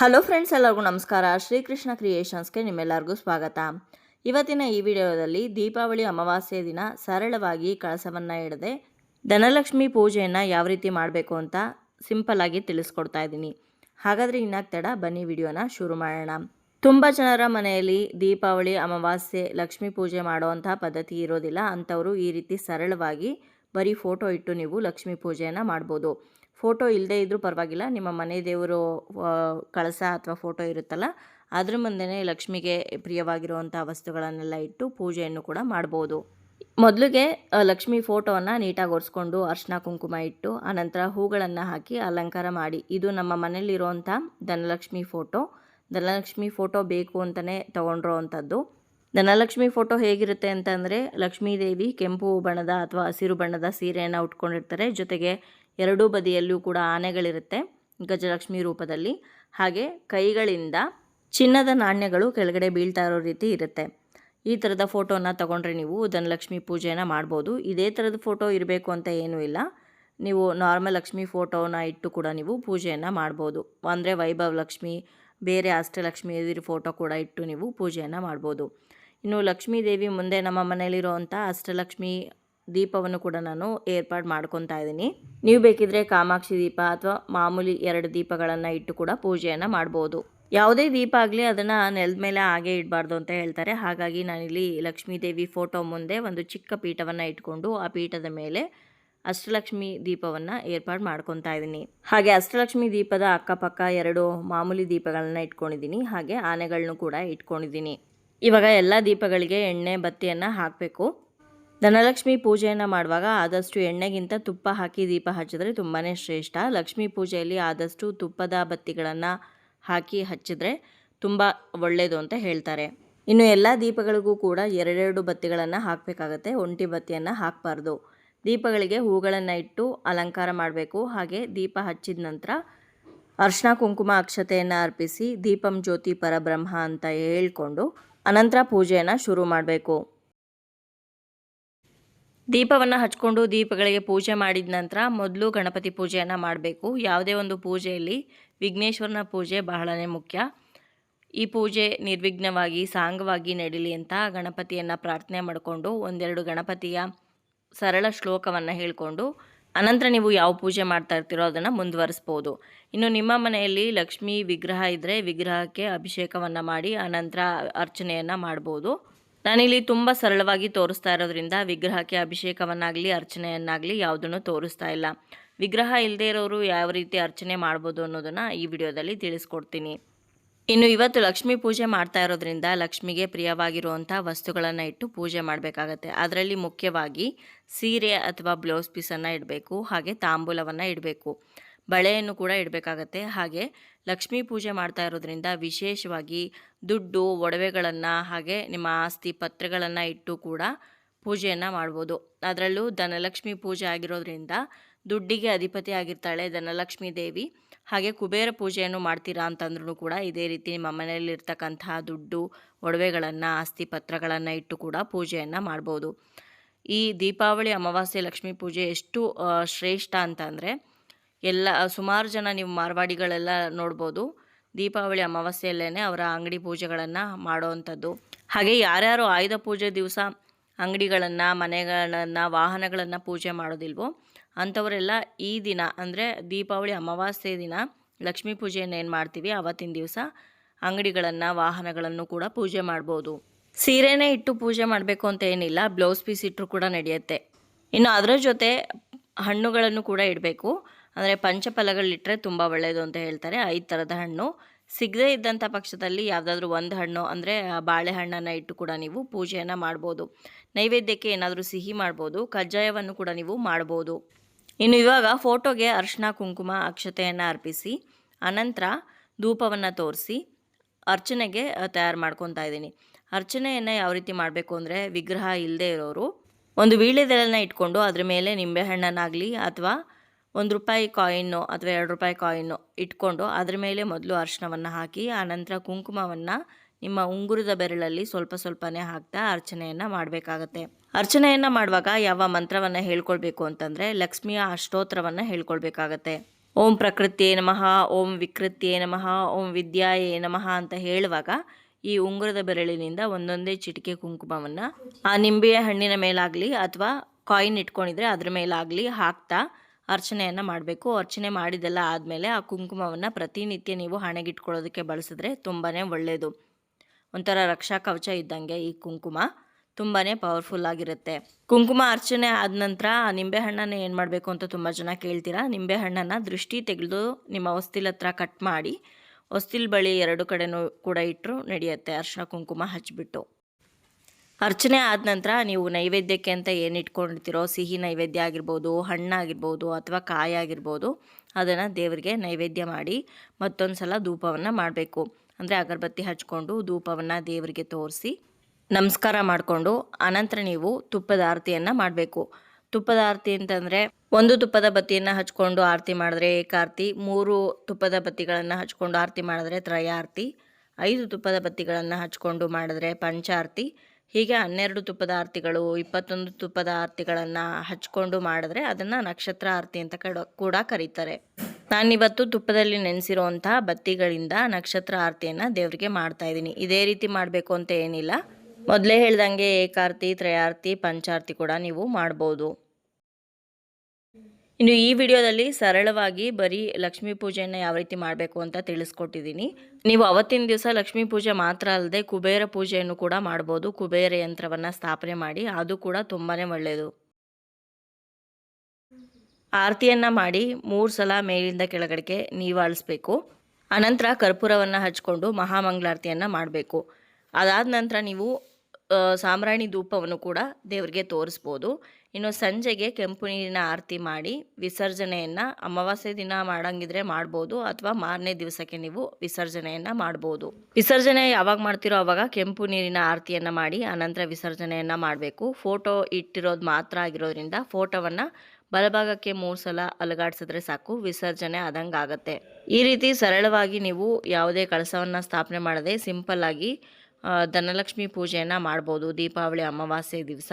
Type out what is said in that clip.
Hello friends, ಎಲ್ಲರಿಗೂ ನಮಸ್ಕಾರ. ಶ್ರೀಕೃಷ್ಣ ಕ್ರಿಯೇಷನ್ಸ್ಗೆ ನಿಮ್ಮೆಲ್ಲರಿಗೂ ಸ್ವಾಗತ. ಇವತ್ತಿನ ಈ ವಿಡಿಯೋದಲ್ಲಿ ದೀಪಾವಳಿ ಅಮಾವಾಸ್ಯೆ ದಿನ ಸರಳವಾಗಿ ಕಳಸವನ್ನು ಇಡದೆ ಧನಲಕ್ಷ್ಮಿ ಪೂಜೆಯನ್ನು ಯಾವ ರೀತಿ ಮಾಡಬೇಕು ಅಂತ ಸಿಂಪಲ್ ಆಗಿ ತಿಳಿಸ್ಕೊಡ್ತಾ ಇದ್ದೀನಿ. ಹಾಗಾದರೆ ಇನ್ನಾಗ್ತಡ ಬನ್ನಿ ವಿಡಿಯೋನ ಶುರು ಮಾಡೋಣ. ತುಂಬ ಜನರ ಮನೆಯಲ್ಲಿ ದೀಪಾವಳಿ, ಅಮಾವಾಸ್ಯೆ, ಲಕ್ಷ್ಮೀ ಪೂಜೆ ಮಾಡುವಂಥ ಪದ್ಧತಿ ಇರೋದಿಲ್ಲ. ಅಂಥವರು ಈ ರೀತಿ ಸರಳವಾಗಿ ಬರೀ ಫೋಟೋ ಇಟ್ಟು ನೀವು ಲಕ್ಷ್ಮೀ ಪೂಜೆಯನ್ನು ಮಾಡ್ಬೋದು. ಫೋಟೋ ಇಲ್ಲದೇ ಇದ್ದರೂ ಪರವಾಗಿಲ್ಲ. ನಿಮ್ಮ ಮನೆ ದೇವರು ಕಳಸ ಅಥವಾ ಫೋಟೋ ಇರುತ್ತಲ್ಲ, ಅದ್ರ ಮುಂದೆನೇ ಲಕ್ಷ್ಮಿಗೆ ಪ್ರಿಯವಾಗಿರುವಂಥ ವಸ್ತುಗಳನ್ನೆಲ್ಲ ಇಟ್ಟು ಪೂಜೆಯನ್ನು ಕೂಡ ಮಾಡ್ಬೋದು. ಮೊದಲಿಗೆ ಲಕ್ಷ್ಮಿ ಫೋಟೋವನ್ನು ನೀಟಾಗಿ ಒರೆಸ್ಕೊಂಡು ಅರ್ಶಿನ ಕುಂಕುಮ ಇಟ್ಟು, ಆನಂತರ ಹೂಗಳನ್ನು ಹಾಕಿ ಅಲಂಕಾರ ಮಾಡಿ. ಇದು ನಮ್ಮ ಮನೆಯಲ್ಲಿರುವಂಥ ಧನಲಕ್ಷ್ಮಿ ಫೋಟೋ. ಧನಲಕ್ಷ್ಮಿ ಫೋಟೋ ಬೇಕು ಅಂತಲೇ ತೊಗೊಂಡಿರೋ ಅಂಥದ್ದು. ಧನಲಕ್ಷ್ಮಿ ಫೋಟೋ ಹೇಗಿರುತ್ತೆ ಅಂತಂದರೆ, ಲಕ್ಷ್ಮೀದೇವಿ ಕೆಂಪು ಬಣ್ಣದ ಅಥವಾ ಹಸಿರು ಬಣ್ಣದ ಸೀರೆಯನ್ನು ಉಟ್ಕೊಂಡಿರ್ತಾರೆ. ಜೊತೆಗೆ ಎರಡೂ ಬದಿಯಲ್ಲೂ ಕೂಡ ಆನೆಗಳಿರುತ್ತೆ ಗಜಲಕ್ಷ್ಮಿ ರೂಪದಲ್ಲಿ. ಹಾಗೆ ಕೈಗಳಿಂದ ಚಿನ್ನದ ನಾಣ್ಯಗಳು ಕೆಳಗಡೆ ಬೀಳ್ತಾ ಇರೋ ರೀತಿ ಇರುತ್ತೆ. ಈ ಥರದ ಫೋಟೋನ ತಗೊಂಡ್ರೆ ನೀವು ಧನಲಕ್ಷ್ಮಿ ಪೂಜೆನ ಮಾಡ್ಬೋದು. ಇದೇ ಥರದ ಫೋಟೋ ಇರಬೇಕು ಅಂತ ಏನೂ ಇಲ್ಲ. ನೀವು ನಾರ್ಮಲ್ ಲಕ್ಷ್ಮಿ ಫೋಟೋನ ಇಟ್ಟು ಕೂಡ ನೀವು ಪೂಜೆಯನ್ನು ಮಾಡ್ಬೋದು. ಅಂದರೆ ವೈಭವ್ ಲಕ್ಷ್ಮಿ, ಬೇರೆ ಅಷ್ಟಲಕ್ಷ್ಮಿ ಎದುರು ಫೋಟೋ ಕೂಡ ಇಟ್ಟು ನೀವು ಪೂಜೆಯನ್ನು ಮಾಡ್ಬೋದು. ಇನ್ನು ಲಕ್ಷ್ಮೀ ದೇವಿ ಮುಂದೆ ನಮ್ಮ ಮನೆಯಲ್ಲಿರೋವಂಥ ಅಷ್ಟಲಕ್ಷ್ಮಿ ದೀಪವನ್ನು ಕೂಡ ನಾನು ಏರ್ಪಾಡು ಮಾಡ್ಕೊತಾ ಇದ್ದೀನಿ. ನೀವು ಬೇಕಿದ್ರೆ ಕಾಮಾಕ್ಷಿ ದೀಪ ಅಥವಾ ಮಾಮೂಲಿ ಎರಡು ದೀಪಗಳನ್ನು ಇಟ್ಟು ಕೂಡ ಪೂಜೆಯನ್ನು ಮಾಡ್ಬೋದು. ಯಾವುದೇ ದೀಪ ಆಗಲಿ ಅದನ್ನು ನೆಲದ ಮೇಲೆ ಹಾಗೆ ಇಡಬಾರ್ದು ಅಂತ ಹೇಳ್ತಾರೆ. ಹಾಗಾಗಿ ನಾನಿಲ್ಲಿ ಲಕ್ಷ್ಮೀ ದೇವಿ ಫೋಟೋ ಮುಂದೆ ಒಂದು ಚಿಕ್ಕ ಪೀಠವನ್ನು ಇಟ್ಕೊಂಡು ಆ ಪೀಠದ ಮೇಲೆ ಅಷ್ಟಲಕ್ಷ್ಮಿ ದೀಪವನ್ನು ಏರ್ಪಾಡು ಮಾಡ್ಕೊತಾ ಇದ್ದೀನಿ. ಹಾಗೆ ಅಷ್ಟಲಕ್ಷ್ಮಿ ದೀಪದ ಅಕ್ಕಪಕ್ಕ ಎರಡು ಮಾಮೂಲಿ ದೀಪಗಳನ್ನ ಇಟ್ಕೊಂಡಿದ್ದೀನಿ. ಹಾಗೆ ಆನೆಗಳನ್ನು ಕೂಡ ಇಟ್ಕೊಂಡಿದ್ದೀನಿ. ಇವಾಗ ಎಲ್ಲ ದೀಪಗಳಿಗೆ ಎಣ್ಣೆ, ಬತ್ತಿಯನ್ನು ಹಾಕಬೇಕು. ಧನಲಕ್ಷ್ಮಿ ಪೂಜೆಯನ್ನು ಮಾಡುವಾಗ ಆದಷ್ಟು ಎಣ್ಣೆಗಿಂತ ತುಪ್ಪ ಹಾಕಿ ದೀಪ ಹಚ್ಚಿದ್ರೆ ತುಂಬಾ ಶ್ರೇಷ್ಠ. ಲಕ್ಷ್ಮೀ ಪೂಜೆಯಲ್ಲಿ ಆದಷ್ಟು ತುಪ್ಪದ ಬತ್ತಿಗಳನ್ನು ಹಾಕಿ ಹಚ್ಚಿದ್ರೆ ತುಂಬ ಒಳ್ಳೆಯದು ಅಂತ ಹೇಳ್ತಾರೆ. ಇನ್ನು ಎಲ್ಲ ದೀಪಗಳಿಗೂ ಕೂಡ ಎರಡೆರಡು ಬತ್ತಿಗಳನ್ನು ಹಾಕಬೇಕಾಗತ್ತೆ. ಒಂಟಿ ಬತ್ತಿಯನ್ನು ಹಾಕಬಾರ್ದು. ದೀಪಗಳಿಗೆ ಹೂಗಳನ್ನು ಇಟ್ಟು ಅಲಂಕಾರ ಮಾಡಬೇಕು. ಹಾಗೆ ದೀಪ ಹಚ್ಚಿದ ನಂತರ ಅರ್ಶನ, ಕುಂಕುಮ, ಅಕ್ಷತೆಯನ್ನು ಅರ್ಪಿಸಿ ದೀಪಂ ಜ್ಯೋತಿ ಪರಬ್ರಹ್ಮ ಅಂತ ಹೇಳ್ಕೊಂಡು ಅನಂತರ ಪೂಜೆಯನ್ನು ಶುರು ಮಾಡಬೇಕು. ದೀಪವನ್ನು ಹಚ್ಕೊಂಡು ದೀಪಗಳಿಗೆ ಪೂಜೆ ಮಾಡಿದ ನಂತರ ಮೊದಲು ಗಣಪತಿ ಪೂಜೆಯನ್ನು ಮಾಡಬೇಕು. ಯಾವುದೇ ಒಂದು ಪೂಜೆಯಲ್ಲಿ ವಿಘ್ನೇಶ್ವರನ ಪೂಜೆ ಬಹಳನೇ ಮುಖ್ಯ. ಈ ಪೂಜೆ ನಿರ್ವಿಘ್ನವಾಗಿ, ಸಾಂಗವಾಗಿ ನಡೀಲಿ ಅಂತ ಗಣಪತಿಯನ್ನು ಪ್ರಾರ್ಥನೆ ಮಾಡಿಕೊಂಡು ಒಂದೆರಡು ಗಣಪತಿಯ ಸರಳ ಶ್ಲೋಕವನ್ನು ಹೇಳಿಕೊಂಡು ಅನಂತರ ನೀವು ಯಾವ ಪೂಜೆ ಮಾಡ್ತಾ ಇರ್ತೀರೋ ಅದನ್ನು ಮುಂದುವರಿಸ್ಬೋದು. ಇನ್ನು ನಿಮ್ಮ ಮನೆಯಲ್ಲಿ ಲಕ್ಷ್ಮೀ ವಿಗ್ರಹ ಇದ್ದರೆ ವಿಗ್ರಹಕ್ಕೆ ಅಭಿಷೇಕವನ್ನು ಮಾಡಿ ಅನಂತರ ಅರ್ಚನೆಯನ್ನು ಮಾಡ್ಬೋದು. ನಾನಿಲ್ಲಿ ತುಂಬ ಸರಳವಾಗಿ ತೋರಿಸ್ತಾ ಇರೋದ್ರಿಂದ ವಿಗ್ರಹಕ್ಕೆ ಅಭಿಷೇಕವನ್ನಾಗಲಿ, ಅರ್ಚನೆಯನ್ನಾಗಲಿ ಯಾವುದನ್ನು ತೋರಿಸ್ತಾ ಇಲ್ಲ. ವಿಗ್ರಹ ಇಲ್ಲದೇ ಇರೋರು ಯಾವ ರೀತಿ ಅರ್ಚನೆ ಮಾಡ್ಬೋದು ಅನ್ನೋದನ್ನು ಈ ವಿಡಿಯೋದಲ್ಲಿ ತಿಳಿಸ್ಕೊಡ್ತೀನಿ. ಇನ್ನು ಇವತ್ತು ಲಕ್ಷ್ಮೀ ಪೂಜೆ ಮಾಡ್ತಾ ಇರೋದ್ರಿಂದ ಲಕ್ಷ್ಮಿಗೆ ಪ್ರಿಯವಾಗಿರುವಂಥ ವಸ್ತುಗಳನ್ನು ಇಟ್ಟು ಪೂಜೆ ಮಾಡಬೇಕಾಗತ್ತೆ. ಅದರಲ್ಲಿ ಮುಖ್ಯವಾಗಿ ಸೀರೆ ಅಥವಾ ಬ್ಲೌಸ್ ಪೀಸನ್ನು ಇಡಬೇಕು, ಹಾಗೆ ತಾಂಬೂಲವನ್ನು ಇಡಬೇಕು. ಬಳೆಯನ್ನು ಕೂಡ ಇಡಬೇಕಾಗತ್ತೆ. ಹಾಗೆ ಲಕ್ಷ್ಮೀ ಪೂಜೆ ಮಾಡ್ತಾ ಇರೋದ್ರಿಂದ ವಿಶೇಷವಾಗಿ ದುಡ್ಡು, ಒಡವೆಗಳನ್ನು ಹಾಗೆ ನಿಮ್ಮ ಆಸ್ತಿ ಪತ್ರಗಳನ್ನು ಇಟ್ಟು ಕೂಡ ಪೂಜೆಯನ್ನು ಮಾಡ್ಬೋದು. ಅದರಲ್ಲೂ ಧನಲಕ್ಷ್ಮಿ ಪೂಜೆ ಆಗಿರೋದ್ರಿಂದ ದುಡ್ಡಿಗೆ ಅಧಿಪತಿ ಆಗಿರ್ತಾಳೆ ಧನಲಕ್ಷ್ಮೀ ದೇವಿ. ಹಾಗೆ ಕುಬೇರ ಪೂಜೆಯನ್ನು ಮಾಡ್ತೀರಾ ಅಂತಂದ್ರೂ ಕೂಡ ಇದೇ ರೀತಿ ನಿಮ್ಮ ಮನೆಯಲ್ಲಿರ್ತಕ್ಕಂತಹ ದುಡ್ಡು, ಒಡವೆಗಳನ್ನು, ಆಸ್ತಿ ಪತ್ರಗಳನ್ನು ಇಟ್ಟು ಕೂಡ ಪೂಜೆಯನ್ನು ಮಾಡ್ಬೋದು. ಈ ದೀಪಾವಳಿ, ಅಮಾವಾಸ್ಯೆ, ಲಕ್ಷ್ಮೀ ಪೂಜೆ ಎಷ್ಟು ಶ್ರೇಷ್ಠ ಅಂತಂದರೆ ಎಲ್ಲ, ಸುಮಾರು ಜನ ನೀವು ಮಾರ್ವಾಡಿಗಳೆಲ್ಲ ನೋಡ್ಬೋದು. ದೀಪಾವಳಿ ಅಮಾವಾಸ್ಯೆಯಲ್ಲೇ ಅವರ ಅಂಗಡಿ ಪೂಜೆಗಳನ್ನು ಮಾಡೋವಂಥದ್ದು. ಹಾಗೆ ಯಾರ್ಯಾರು ಆಯುಧ ಪೂಜೆ ದಿವಸ ಅಂಗಡಿಗಳನ್ನು, ಮನೆಗಳನ್ನು, ವಾಹನಗಳನ್ನು ಪೂಜೆ ಮಾಡೋದಿಲ್ವೋ, ಅಂಥವರೆಲ್ಲ ಈ ದಿನ ಅಂದರೆ ದೀಪಾವಳಿ ಅಮಾವಾಸ್ಯೆ ದಿನ ಲಕ್ಷ್ಮೀ ಪೂಜೆಯನ್ನು ಏನು ಮಾಡ್ತೀವಿ? ಅವತ್ತಿನ ದಿವಸ ಅಂಗಡಿಗಳನ್ನು, ವಾಹನಗಳನ್ನು ಕೂಡ ಪೂಜೆ ಮಾಡ್ಬೋದು. ಸೀರೆನೇ ಇಟ್ಟು ಪೂಜೆ ಮಾಡಬೇಕು ಅಂತ ಏನಿಲ್ಲ, ಬ್ಲೌಸ್ ಪೀಸ್ ಇಟ್ಟರು ಕೂಡ ನಡೆಯುತ್ತೆ. ಇನ್ನು ಅದರ ಜೊತೆ ಹಣ್ಣುಗಳನ್ನು ಕೂಡ ಇಡಬೇಕು. ಅಂದರೆ ಪಂಚಫಲಗಳಿಟ್ಟರೆ ತುಂಬ ಒಳ್ಳೆಯದು ಅಂತ ಹೇಳ್ತಾರೆ. ಐದು ಥರದ ಹಣ್ಣು. ಸಿಗದೇ ಇದ್ದಂಥ ಪಕ್ಷದಲ್ಲಿ ಯಾವುದಾದ್ರೂ ಒಂದು ಹಣ್ಣು ಅಂದರೆ ಬಾಳೆಹಣ್ಣನ್ನು ಇಟ್ಟು ಕೂಡ ನೀವು ಪೂಜೆಯನ್ನು ಮಾಡ್ಬೋದು. ನೈವೇದ್ಯಕ್ಕೆ ಏನಾದರೂ ಸಿಹಿ ಮಾಡ್ಬೋದು. ಕಜ್ಜಾಯವನ್ನು ಕೂಡ ನೀವು ಮಾಡ್ಬೋದು. ಇನ್ನು ಇವಾಗ ಫೋಟೋಗೆ ಅರ್ಶಿನ, ಕುಂಕುಮ, ಅಕ್ಷತೆಯನ್ನು ಅರ್ಪಿಸಿ, ಅನಂತರ ಧೂಪವನ್ನು ತೋರಿಸಿ, ಅರ್ಚನೆಗೆ ತಯಾರು ಮಾಡ್ಕೊತಾ ಇದ್ದೀನಿ. ಅರ್ಚನೆಯನ್ನು ಯಾವ ರೀತಿ ಮಾಡಬೇಕು ಅಂದರೆ ವಿಗ್ರಹ ಇಲ್ಲದೆ ಇರೋರು ಒಂದು ವೀಳ್ಯದೆಲೆನ ಇಟ್ಕೊಂಡು ಅದರ ಮೇಲೆ ನಿಂಬೆಹಣ್ಣನ್ನಾಗಲಿ ಅಥವಾ ಒಂದು ರೂಪಾಯಿ ಕಾಯಿನ್ನು ಅಥವಾ ಎರಡು ರೂಪಾಯಿ ಕಾಯಿನ್ನು ಇಟ್ಕೊಂಡು ಅದ್ರ ಮೇಲೆ ಮೊದಲು ಅರ್ಶನವನ್ನು ಹಾಕಿ ಆನಂತರ ಕುಂಕುಮವನ್ನು ನಿಮ್ಮ ಉಂಗುರದ ಬೆರಳಲ್ಲಿ ಸ್ವಲ್ಪ ಸ್ವಲ್ಪನೇ ಹಾಕ್ತಾ ಅರ್ಚನೆಯನ್ನು ಮಾಡಬೇಕಾಗತ್ತೆ. ಅರ್ಚನೆಯನ್ನು ಮಾಡುವಾಗ ಯಾವ ಮಂತ್ರವನ್ನು ಹೇಳ್ಕೊಳ್ಬೇಕು ಅಂತಂದರೆ ಲಕ್ಷ್ಮಿಯ ಅಷ್ಟೋತ್ರವನ್ನು ಹೇಳ್ಕೊಳ್ಬೇಕಾಗತ್ತೆ. ಓಂ ಪ್ರಕೃತಿಯೇ ನಮಃ, ಓಂ ವಿಕೃತಿಯೇ ನಮಃ, ಓಂ ವಿದ್ಯಾಯೇ ನಮಃ ಅಂತ ಹೇಳುವಾಗ ಈ ಉಂಗುರದ ಬೆರಳಿನಿಂದ ಒಂದೊಂದೇ ಚಿಟಿಕೆ ಕುಂಕುಮವನ್ನು ಆ ನಿಂಬೆಯ ಹಣ್ಣಿನ ಮೇಲಾಗಲಿ ಅಥವಾ ಕಾಯಿನ್ ಇಟ್ಕೊಂಡಿದ್ರೆ ಅದ್ರ ಮೇಲಾಗಲಿ ಹಾಕ್ತಾ ಅರ್ಚನೆಯನ್ನು ಮಾಡಬೇಕು. ಅರ್ಚನೆ ಮಾಡಿದೆಲ್ಲ ಆದಮೇಲೆ ಆ ಕುಂಕುಮವನ್ನು ಪ್ರತಿನಿತ್ಯ ನೀವು ಹಣೆಗಿಟ್ಕೊಳ್ಳೋದಕ್ಕೆ ಬಳಸಿದ್ರೆ ತುಂಬಾ ಒಳ್ಳೆಯದು ಒಂಥರ ರಕ್ಷಾ ಕವಚ ಇದ್ದಂಗೆ ಈ ಕುಂಕುಮ ತುಂಬಾ ಪವರ್ಫುಲ್ ಆಗಿರುತ್ತೆ. ಕುಂಕುಮ ಅರ್ಚನೆ ಆದ ನಂತರ ಆ ನಿಂಬೆಹಣ್ಣನ್ನು ಏನು ಮಾಡಬೇಕು ಅಂತ ತುಂಬ ಜನ ಕೇಳ್ತೀರಾ? ನಿಂಬೆಹಣ್ಣನ್ನು ದೃಷ್ಟಿ ತೆಗೆದು ನಿಮ್ಮ ಹೊಸ್ತಿಲ್ ಹತ್ರ ಕಟ್ ಮಾಡಿ, ಹೊಸ್ತಿಲ್ ಬಳಿ ಎರಡು ಕಡೆನೂ ಕೂಡ ಇಟ್ಟರು ನಡೆಯುತ್ತೆ ಅರ್ಶಿನ ಕುಂಕುಮ ಹಚ್ಬಿಟ್ಟು. ಅರ್ಚನೆ ಆದ ನಂತರ ನೀವು ನೈವೇದ್ಯಕ್ಕೆ ಅಂತ ಏನು ಇಟ್ಕೊಂಡಿರ್ತೀರೋ, ಸಿಹಿ ನೈವೇದ್ಯ ಆಗಿರ್ಬೋದು ಹಣ್ಣಾಗಿರ್ಬೋದು ಅಥವಾ ಕಾಯಿ ಆಗಿರ್ಬೋದು, ಅದನ್ನು ದೇವರಿಗೆ ನೈವೇದ್ಯ ಮಾಡಿ ಮತ್ತೊಂದು ಸಲ ಧೂಪವನ್ನು ಮಾಡಬೇಕು. ಅಂದರೆ ಅಗರಬತ್ತಿ ಹಚ್ಕೊಂಡು ಧೂಪವನ್ನು ದೇವರಿಗೆ ತೋರಿಸಿ ನಮಸ್ಕಾರ ಮಾಡಿಕೊಂಡು ಆನಂತರ ನೀವು ತುಪ್ಪದ ಆರತಿಯನ್ನು ಮಾಡಬೇಕು. ತುಪ್ಪದ ಆರತಿ ಅಂತಂದರೆ ಒಂದು ತುಪ್ಪದ ಬತ್ತಿಯನ್ನು ಹಚ್ಕೊಂಡು ಆರತಿ ಮಾಡಿದ್ರೆ ಏಕಾರತಿ, ಮೂರು ತುಪ್ಪದ ಬತ್ತಿಗಳನ್ನು ಹಚ್ಕೊಂಡು ಆರತಿ ಮಾಡಿದ್ರೆ ತ್ರಯಾರತಿ, ಐದು ತುಪ್ಪದ ಬತ್ತಿಗಳನ್ನು ಹಚ್ಕೊಂಡು ಮಾಡಿದ್ರೆ ಪಂಚಾರ್ತಿ ಹೀಗೆ ಹನ್ನೆರಡು ತುಪ್ಪದ ಆರತಿಗಳು, ಇಪ್ಪತ್ತೊಂದು ತುಪ್ಪದ ಆರತಿಗಳನ್ನು ಹಚ್ಕೊಂಡು ಮಾಡಿದ್ರೆ ಅದನ್ನು ನಕ್ಷತ್ರ ಆರತಿ ಅಂತ ಕಡ ಕರೀತಾರೆ. ನಾನಿವತ್ತು ತುಪ್ಪದಲ್ಲಿ ನೆನೆಸಿರುವಂತಹ ಬತ್ತಿಗಳಿಂದ ನಕ್ಷತ್ರ ಆರತಿಯನ್ನು ದೇವರಿಗೆ ಮಾಡ್ತಾ ಇದ್ದೀನಿ. ಇದೇ ರೀತಿ ಮಾಡಬೇಕು ಅಂತ ಏನಿಲ್ಲ. ಮೊದಲೇ ಹೇಳ್ದಂಗೆ ಏಕಾರ್ತಿ, ತ್ರಯಾರ್ತಿ, ಪಂಚಾರ್ತಿ ಕೂಡ ನೀವು ಮಾಡ್ಬೋದು. ಇನ್ನು ಈ ವಿಡಿಯೋದಲ್ಲಿ ಸರಳವಾಗಿ ಬರೀ ಲಕ್ಷ್ಮೀ ಪೂಜೆಯನ್ನು ಯಾವ ರೀತಿ ಮಾಡಬೇಕು ಅಂತ ತಿಳಿಸ್ಕೊಟ್ಟಿದ್ದೀನಿ. ನೀವು ಅವತ್ತಿನ ದಿವಸ ಲಕ್ಷ್ಮೀ ಪೂಜೆ ಮಾತ್ರ ಅಲ್ಲದೆ ಕುಬೇರ ಪೂಜೆಯನ್ನು ಕೂಡ ಮಾಡ್ಬೋದು. ಕುಬೇರ ಯಂತ್ರವನ್ನು ಸ್ಥಾಪನೆ ಮಾಡಿ ಅದು ಕೂಡ ತುಂಬಾ ಒಳ್ಳೆಯದು. ಆರತಿಯನ್ನು ಮಾಡಿ ಮೂರು ಸಲ ಮೇಲಿಂದ ಕೆಳಗಡೆಗೆ ನೀವಾಳಿಸ್ಬೇಕು ಅನಂತರ ಕರ್ಪೂರವನ್ನು ಹಚ್ಕೊಂಡು ಮಹಾಮಂಗಳಾರತಿಯನ್ನು ಮಾಡಬೇಕು. ಅದಾದ ನಂತರ ನೀವು ಸಾಮ್ರಾಣಿ ಧೂಪವನ್ನು ಕೂಡ ದೇವರಿಗೆ ತೋರಿಸ್ಬೋದು. ಇನ್ನು ಸಂಜೆಗೆ ಕೆಂಪು ನೀರಿನ ಆರತಿ ಮಾಡಿ ವಿಸರ್ಜನೆಯನ್ನು ಅಮಾವಾಸ್ಯೆ ದಿನ ಮಾಡಂಗಿದ್ರೆ ಮಾಡ್ಬೋದು ಅಥವಾ ಮಾರನೇ ದಿವಸಕ್ಕೆ ನೀವು ವಿಸರ್ಜನೆಯನ್ನು ಮಾಡ್ಬೋದು. ವಿಸರ್ಜನೆ ಯಾವಾಗ ಮಾಡ್ತಿರೋ ಅವಾಗ ಕೆಂಪು ನೀರಿನ ಆರತಿಯನ್ನು ಮಾಡಿ ಅನಂತರ ವಿಸರ್ಜನೆಯನ್ನು ಮಾಡಬೇಕು. ಫೋಟೋ ಇಟ್ಟಿರೋದು ಮಾತ್ರ ಆಗಿರೋದ್ರಿಂದ ಫೋಟೋವನ್ನು ಬಲಭಾಗಕ್ಕೆ ಮೂರು ಸಲ ಅಲುಗಾಡಿಸಿದ್ರೆ ಸಾಕು, ವಿಸರ್ಜನೆ ಆದಂಗೆ ಆಗುತ್ತೆ. ಈ ರೀತಿ ಸರಳವಾಗಿ ನೀವು ಯಾವುದೇ ಕಳಸವನ್ನು ಸ್ಥಾಪನೆ ಮಾಡದೆ ಸಿಂಪಲ್ ಆಗಿ ಧನಲಕ್ಷ್ಮಿ ಪೂಜೆಯನ್ನು ಮಾಡ್ಬೋದು ದೀಪಾವಳಿ ಅಮಾವಾಸ್ಯೆ ದಿವಸ.